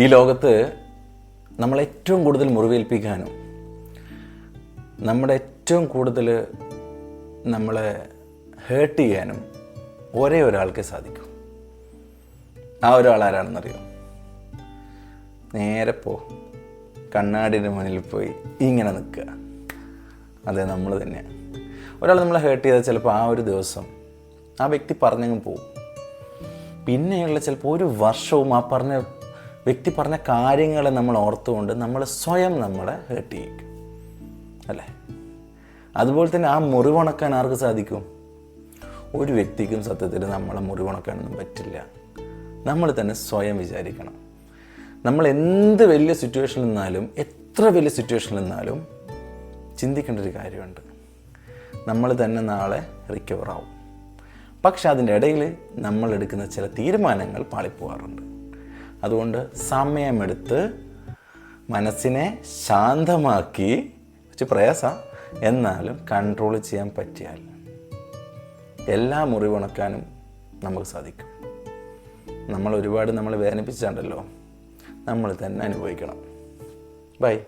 ഈ ലോകത്ത് നമ്മളെ ഏറ്റവും കൂടുതൽ മുറിവേൽപ്പിക്കാനും നമ്മുടെ ഏറ്റവും കൂടുതൽ നമ്മളെ ഹേർട്ട് ചെയ്യാനും ഒരേ ഒരാൾക്കേ സാധിക്കും. ആ ഒരാൾ ആരാണെന്നറിയോ? നേരെ പോ. കണ്ണാടിന്റെ മുന്നിൽ പോയി ഇങ്ങനെ നിൽക്കുക. അതെ നമ്മൾ തന്നെയാണ് ഒരാൾ നമ്മളെ ഹേർട്ട് ചെയ്താൽ ചിലപ്പോൾ ആ ഒരു ദിവസം ആ വ്യക്തി പറഞ്ഞങ്ങ് പോകും പിന്നെയുള്ള ചിലപ്പോൾ ഒരു വർഷവും ആ പറഞ്ഞ വ്യക്തി പറഞ്ഞ കാര്യങ്ങളെ നമ്മൾ ഓർത്തുകൊണ്ട് നമ്മൾ സ്വയം നമ്മളെ ഹേർട്ട് ചെയ്യിക്കും. അല്ലേ? അതുപോലെ തന്നെ ആ മുറിവുണക്കാൻ ആർക്ക് സാധിക്കും? ഒരു വ്യക്തിക്കും സത്യത്തിൽ നമ്മളെ മുറിവുണക്കാനൊന്നും പറ്റില്ല. നമ്മൾ തന്നെ സ്വയം വിചാരിക്കണം. നമ്മൾ എന്ത് വലിയ സിറ്റുവേഷനിൽ നിന്നാലും എത്ര വലിയ സിറ്റുവേഷനിൽ നിന്നാലും ചിന്തിക്കേണ്ട ഒരു കാര്യമുണ്ട്. നമ്മൾ തന്നെ നാളെ റിക്കവർ ആവും. പക്ഷെ അതിന്റെ ഇടയിൽ നമ്മൾ എടുക്കുന്ന ചില തീരുമാനങ്ങൾ പാളിപ്പോകാറുണ്ട് അതുകൊണ്ട് സമയമെടുത്ത് മനസ്സിനെ ശാന്തമാക്കി കുറച്ച് പ്രയാസ. എന്നാലും കൺട്രോൾ ചെയ്യാൻ പറ്റിയാൽ എല്ലാ മുറിവുണക്കാനും നമുക്ക് സാധിക്കും. നമ്മൾ ഒരുപാട് നമ്മൾ വേദനിപ്പിച്ചിട്ടുണ്ടല്ലോ നമ്മൾ തന്നെ അനുഭവിക്കണം. ബൈ